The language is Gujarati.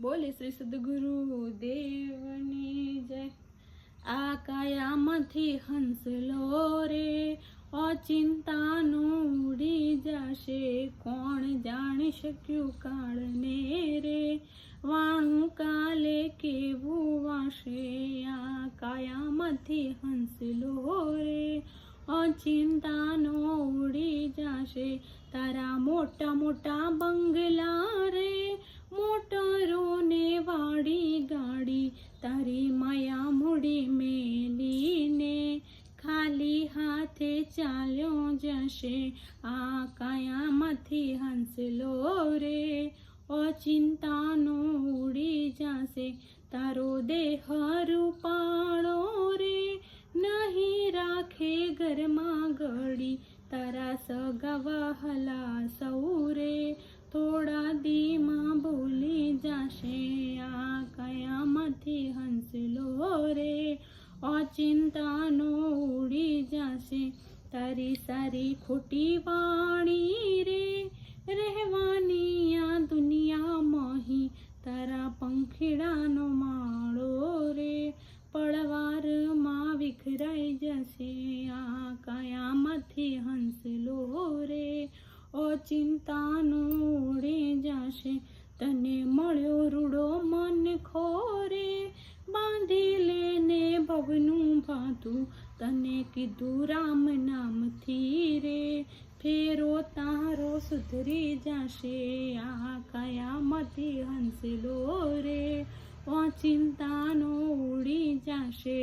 બોલે શ્રી સદગુરુ દેવની જય આ કાયામાંથી હંસલો રે અચિંતાનું ઉડી જશે કોણ જાણી શક્યું કાળને રે વાણું કાલે કેવું વાશે આ કાયામાંથી હંસલો રે અચિંતાનો ઉડી જશે તારા મોટા મોટા બંગલા રે મોટરોને હાથે ચાલ્યો જશે. આ કાયામાંથી હંસલો રે. અચિંતાનો ઉડી જશે. તારો દેહ રૂપાળો રે. નહીં રાખે ઘરમાં ગળી તારા સગા વહલા સૌરે થોડા દીમાં ભૂલી જાશે. અચિંતાનો ઉડી જશે. તારી સારી ખોટી વાણી રે, રહેવાની આ દુનિયામાં તારા પંખીડાનો માળો રે. પળવારમાં વિખરાઈ જશે, આ કાયામાંથી હંસલો રે. અચિંતાનું ઉડી જશે, તને મળ્યો રૂડો મન ખોરે. ભવનું તને કીધું રામ નામથી રે. ફેરો તારો સુધરી જશે, આ કયામતી હંસલો રે. ચિંતાનો ઉડી જશે.